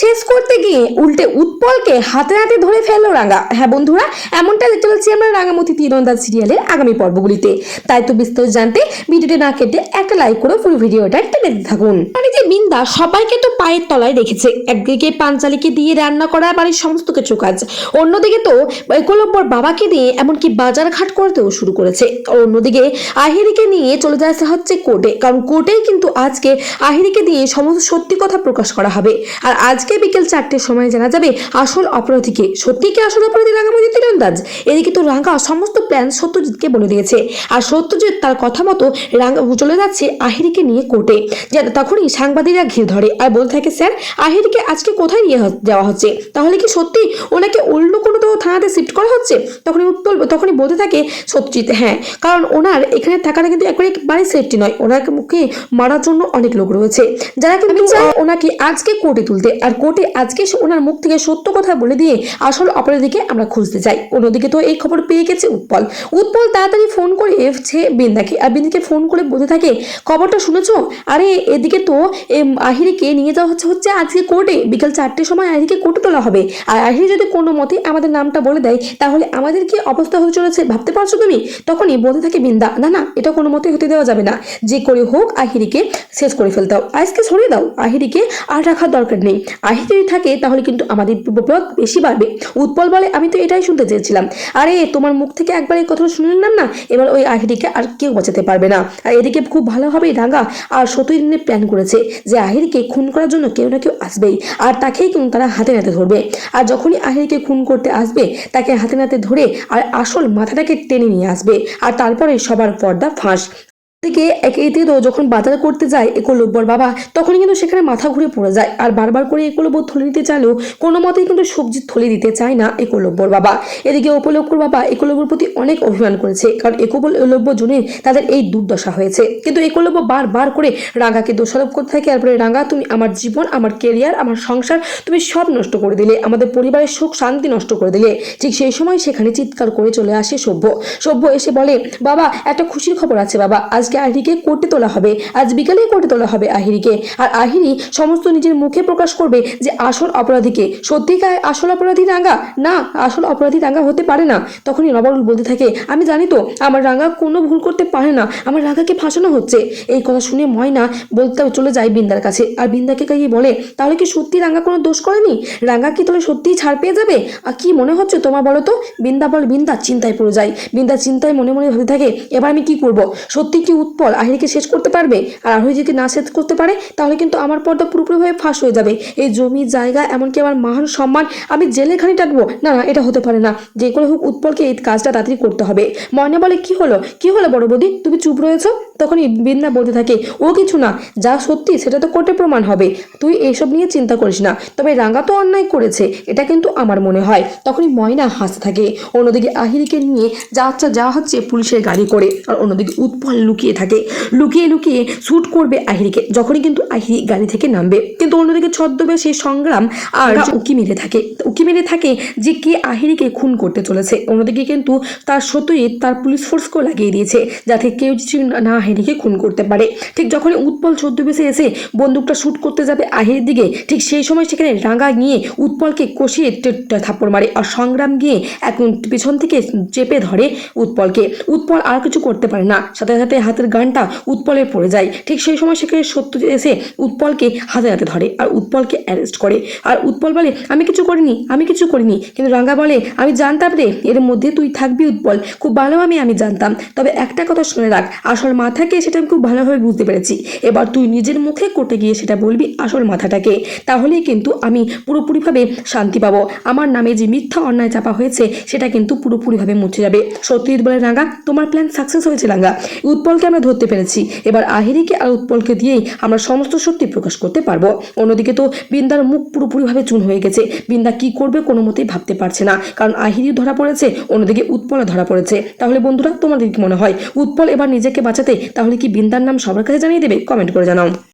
শেষ করতে গিয়ে উল্টে উৎপলকে হাতে হাতে ধরে ফেলল রাঙা। হ্যাঁ বন্ধুরা এমনটা দেখতে পাচ্ছি আমরা রাঙামতি তীরন্দাজ সিরিয়ালের আগামী পর্বগুলিতে। তাই তো বিস্তর জানতে ভিডিওটি না কেটে একটা লাইক করে পুরো ভিডিওটা একটা দেখতে থাকুন। বিন্দা সবাইকে তো পায়ের তলায় রেখেছে। একদিকে পাঞ্চালিকে দিয়ে রান্না করা, বাড়ির সমস্ত কিছু কাজ। অন্যদিকে তো একলব্বর বাবাকে দিয়ে এমনকি বাজার ঘাট করতেও শুরু করেছে। অন্যদিকে আহিরিকে নিয়ে চলে যাচ্ছে হচ্ছে কোর্টে। কারণ কোর্টেই কিন্তু আজকে আহিরিকে দিয়ে সমস্ত সত্যি কথা প্রকাশ করা হবে। আর আজকে বিকেল চারটের সময় জানা যাবে আসল অপরাধীকে। সত্যি কি আসল অপরাধী রাঙামতি তীরন্দাজ? এদিকে তো রাঙা সমস্ত প্ল্যান সত্যজিৎকে বলে দিয়েছে। আর সত্যজিৎ তার কথা মতো রাঙা চলে যাচ্ছে আহিরিকে নিয়ে কোর্টে। তখনই সাংবাদিকরা ঘিরে ধরে আর বলতে থাকে স্যার আহিরিকে আজকে কোথায় নিয়ে যাওয়া হচ্ছে? তাহলে কি সত্যি ওনাকে অন্য কোনো তো থানাতে শিফট করা হচ্ছে? তখনই উৎপল তখনই বলতে থাকে সত্যজিৎ হ্যাঁ কারণ ওনার এখানে থাকাটা কিন্তু একবারে সেফটি নয়। ওনাকে মুখে মারার জন্য অনেক লোক রয়েছে। যারা কিন্তু ওনাকে আজকে কোর্টে তুলতে আর কোর্টে আজকে ওনার মুখ থেকে সত্য কথা বলে দিয়ে আসল অপরাধীকে আমরা খুঁজতে চাই। অন্যদিকে তো এই খবর পেয়ে গেছে উৎপল। উৎপল তাড়াতাড়ি ফোন করে এসছে বিন্দাকে। আর বিন্দাকে ফোন করে বলতে থাকে খবরটা শুনেছ? আরে এদিকে তো আহিরিকে নিয়ে যাওয়া হচ্ছে হচ্ছে আজকে কোর্টে। বিকাল চারটের সময় আহিরিকে কোর্টে তোলা হবে। আর আহিরি যদি কোনো মতে আমাদের নামটা বলে দেয়, তাহলে আমাদের কি অবস্থা হতে চলেছে ভাবতে পারছ তুমি? তখনই বলতে থাকে বিন্দা, না না, এটা কোনো মতে হতে দেওয়া যাবে না। যে করে হোক আহিরিকে শেষ করে ফেলতে দাও। আজকে সরিয়ে দাও। আহিরিকে আর রাখার দরকার নেই। আহিরি যদি থাকে, তাহলে কিন্তু আমাদের বিপদ বেশি বাড়বে। উৎপল বলে, আমি তো এটাই শুনতে চেয়েছিলাম। আরে, তোমার মুখ থেকে একবার এই শুনে নিলাম না? এবার ওই আহিরিকে আর কেউ বাঁচাতে পারবে না। আর এদিকে খুব ভালোভাবেই রাঙা আর সতীদিনে প্ল্যান করেছে। যে আহিরকে খুন করার জন্য কেউ না কেউ আসবেই। আর তাকেই কিন্তু তারা হাতে নাতে ধরবে। আর যখনই আহিরকে খুন করতে আসবে, তাকে হাতে নাতে ধরে আর আসল মাথাটাকে টেনে নিয়ে আসবে। আর তারপরে সবার পর্দা ফাঁস। দিকে একে তো যখন বাজার করতে যায় একলব্বর বাবা, তখনই কিন্তু সেখানে মাথা ঘুরে পড়ে যায়। আর বারবার করে একলব্য থলি দিতে চাইলেও কোনো মতেই কিন্তু সবজির থলি দিতে চায় না একলব্বর বাবা। এদিকে উপলব্বর বাবা একলব্যর প্রতি অনেক অভিমান করেছে, কারণ একলব্য জুনে তাদের এই দুর্দশা হয়েছে। কিন্তু একলব্য বারবার করে রাঙাকে দোষারোপ করতে থাকে, তারপরে রাঙা, তুমি আমার জীবন, আমার কেরিয়ার আমার সংসার, তুমি সব নষ্ট করে দিলে, আমাদের পরিবারের সুখ, শান্তি নষ্ট করে দিলে। ঠিক সেই সময় সেখানে চিৎকার করে চলে আসে সভ্য সভ্য এসে বলে, বাবা, একটা খুশির খবর আছে বাবা আজকে আহিরিকে কোর্টে তোলা হবে। আজ বিকালেই কোর্টে তোলা হবে আহিরিকে। আর আহিরি সমস্ত নিজের মুখে প্রকাশ করবে যে আসল অপরাধীকে। সত্যিকার আসল অপরাধী রাঙ্গা না, আসল অপরাধী রাঙ্গা হতে পারে না। তখনই রবারুল বলতে থাকে, আমি জানি তো, আমার রাঙ্গা কোনো ভুল করতে পারে না। আমার রাঙ্গাকে ফাঁসানো হচ্ছে। এই কথা শুনে ময়না বলতে চলে যায় বিন্দার কাছে। আর বিন্দাকে গিয়ে বলে, তাহলে কি সত্যি রাঙ্গা কোনো দোষ করেনি? রাঙ্গা কি তাহলে সত্যিই ছাড় পেয়ে যাবে? আর কি মনে হচ্ছে তোমার বলো তো? বিন্দা বল, বিন্দা চিন্তায় পড়ে যায় বিন্দা চিন্তায় মনে মনে ভাবতে থাকে, এবার আমি কি করব? সত্যি কি উৎপল আহিরিকে শেষ করতে পারবে? আর আহিরি যদি না শেষ করতে পারে, তাহলে কিন্তু আমার পর্দা পুরোপুরিভাবে ফাঁস হয়ে যাবে। এই জমি, জায়গা, এমনকি আমার মান সম্মান, আমি জেলে খানি টাকবো না না, এটা হতে পারে না। যে করে হোক উৎপলকে এই কাজটা তাড়াতাড়ি করতে হবে। ময়না বলে, কি হলো? কি হলো বড় বৌদি? তুমি চুপ রয়েছো? তখনই বিন্দা বলতে থাকে ও কিছু না যা সত্যি সেটা তো কোর্টে প্রমাণ হবে। তুই এইসব নিয়ে চিন্তা করিস না তবে রাঙ্গা তো অন্যায় করেছে এটা কিন্তু আমার মনে হয়। তখনই ময়না হাসতে থাকে। অন্যদিকে আহিরিকে নিয়ে যাচ্ছে যা হচ্ছে পুলিশের গাড়ি করে আর অন্যদিকে উৎপল লুকিয়ে থাকে। লুকিয়ে লুকিয়ে শ্যুট করবে আহিরিকে যখনই কিন্তু আহিরি গাড়ি থেকে নামবে। কিন্তু অন্যদিকে ছদ্মবেশে সংগ্রাম আর উকি মেরে থাকে। উকি মেরে থাকে যে কে আহিরিকে খুন করতে চলেছে। অন্যদিকে কিন্তু তার সত্যজিৎ তার পুলিশ ফোর্সকেও লাগিয়ে দিয়েছে যাতে কেউ কিছু না আহিরিকে খুন করতে পারে। ঠিক যখনই উৎপল ছদ্মবেশে এসে বন্দুকটা শ্যুট করতে যাবে আহিরের দিকে, ঠিক সেই সময় সেখানে রাঙা গিয়ে উৎপলকে কষিয়ে থাপ্পড় মারে আর সংগ্রাম গিয়ে এখন পিছন থেকে চেপে ধরে উৎপলকে। উৎপল আর কিছু করতে পারে না। সাথে সাথে হাতের গানটা উৎপলের পড়ে যায়। ঠিক সেই সময় সেখানে সত্য এসে উৎপলকে হাতে হাতে ধরে আর উৎপলকে অ্যারেস্ট করে। আর উৎপল বলে, আমি কিছু করিনি, আমি কিছু করিনি। কিন্তু রাঙ্গা বলে, আমি জানতাম রে, এর মধ্যে তুই থাকবি উৎপল। খুব ভালো আমি আমি জানতাম। তবে একটা কথা শুনে রাখ, আসল মাথাকে সেটা আমি খুব ভালোভাবে বুঝতে পেরেছি। এবার তুই নিজের মুখে কোটে গিয়ে সেটা বলবি আসল মাথাটাকে। তাহলেই কিন্তু আমি পুরোপুরিভাবে শান্তি পাবো। আমার নামে যে মিথ্যা অন্যায় চাপা হয়েছে, সেটা কিন্তু পুরোপুরিভাবে মুছে যাবে। সত্যজিৎ বলে রাঙ্গা তোমার প্ল্যান সাকসেস হয়েছে রাঙ্গা উৎপলকে আমরা ধরতে পেরেছি। এবার আহিরিকে আর উৎপলকে দিয়েই আমরা সমস্ত সত্যি প্রকাশ করতে পারব। অন্যদিকে তো বৃন্দার মুখ পুরোপুরিভাবে চুন হয়ে গেছে। বৃন্দা কি করবে কোনো মতেই ভাবতে পারছে না। কারণ আহিরিও ধরা পড়েছে, অন্যদিকে উৎপলও ধরা পড়েছে। তাহলে বন্ধুরা, তোমাদের কি মনে হয়? উৎপল এবার নিজেকে বাঁচাতে তাহলে কি বিন্দার নাম সবার কাছে জানিয়ে দেবে? কমেন্ট করে জানাও।